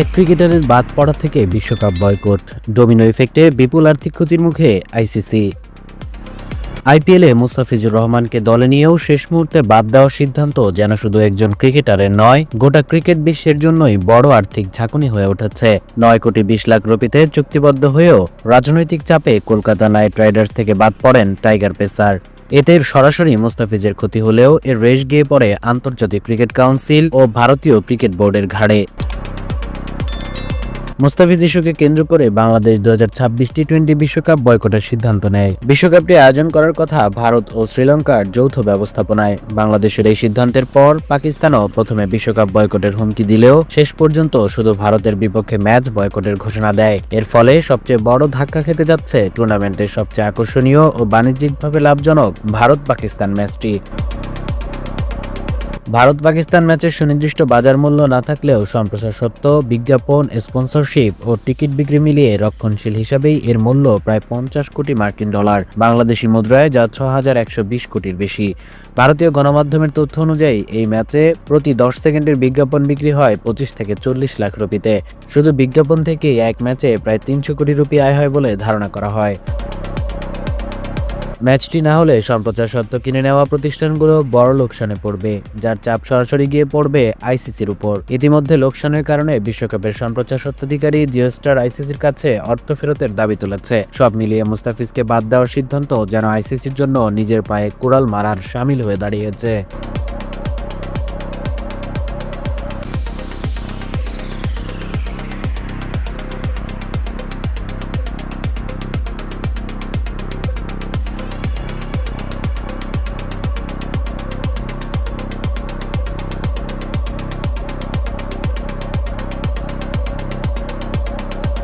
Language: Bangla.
এক ক্রিকেটারের বাদ পড়া থেকে বিশ্বকাপ বয়কট। ডোমিনো ইফেক্টে বিপুল আর্থিক ক্ষতির মুখে আইসিসি। আইপিএলে মুস্তাফিজুর রহমানকে দলে নিয়েও শেষ মুহূর্তে বাদ দেওয়ার সিদ্ধান্ত যেন শুধু একজন ক্রিকেটারের নয়, গোটা ক্রিকেট বিশ্বের জন্যই বড় আর্থিক ঝাঁকুনি হয়ে উঠেছে। নয় কোটি বিশ লাখ রুপিতে চুক্তিবদ্ধ হয়েও রাজনৈতিক চাপে কলকাতা নাইট রাইডার্স থেকে বাদ পড়েন টাইগার পেসার। এতে সরাসরি মুস্তাফিজের ক্ষতি হলেও এর রেশ গিয়ে পড়ে আন্তর্জাতিক ক্রিকেট কাউন্সিল ও ভারতীয় ক্রিকেট বোর্ডের ঘাড়ে। মুস্তাফিজ ইস্যুকে কেন্দ্র করে বাংলাদেশ দু হাজার ছাব্বিশ টি টোয়েন্টি বিশ্বকাপ বয়কটের সিদ্ধান্ত নেয়। বিশ্বকাপটি আয়োজন করার কথা ভারত ও শ্রীলঙ্কার যৌথ ব্যবস্থাপনায়। বাংলাদেশের এই সিদ্ধান্তের পর পাকিস্তানও প্রথমে বিশ্বকাপ বয়কটের হুমকি দিলেও শেষ পর্যন্ত শুধু ভারতের বিপক্ষে ম্যাচ বয়কটের ঘোষণা দেয়। এর ফলে সবচেয়ে বড় ধাক্কা খেতে যাচ্ছে টুর্নামেন্টের সবচেয়ে আকর্ষণীয় ও বাণিজ্যিকভাবে লাভজনক ভারত পাকিস্তান ম্যাচটি। ভারত পাকিস্তান ম্যাচের সুনির্দিষ্ট বাজার মূল্য না থাকলেও সম্প্রচার সত্ত্ব বিজ্ঞাপন, স্পন্সরশিপ ও টিকিট বিক্রি মিলিয়ে রক্ষণশীল হিসাবেই এর মূল্য প্রায় পঞ্চাশ কোটি মার্কিন ডলার, বাংলাদেশি মুদ্রায় যা ছ হাজার একশো বিশ কোটির বেশি। ভারতীয় গণমাধ্যমের তথ্য অনুযায়ী, এই ম্যাচে প্রতি দশ সেকেন্ডের বিজ্ঞাপন বিক্রি হয় পঁচিশ থেকে চল্লিশ লাখ রুপিতে। শুধু বিজ্ঞাপন থেকেই এক ম্যাচে প্রায় তিনশো কোটি রুপি আয় হয় বলে ধারণা করা হয়। ম্যাচটি না হলে সম্প্রচার সত্ত্ব কিনে নেওয়া প্রতিষ্ঠানগুলো বড় লোকসানে পড়বে, যার চাপ সরাসরি গিয়ে পড়বে আইসিসির উপর। ইতিমধ্যে লোকসানের কারণে বিশ্বকাপের সম্প্রচার সত্ত্বাধিকারী জিওস্টার আইসিসির কাছে অর্থ ফেরতের দাবি তুলেছে। সব মিলিয়ে মুস্তাফিজকে বাদ দেওয়ার সিদ্ধান্ত যেন আইসিসির জন্য নিজের পায়ে কুড়াল মারার সামিল হয়ে দাঁড়িয়েছে।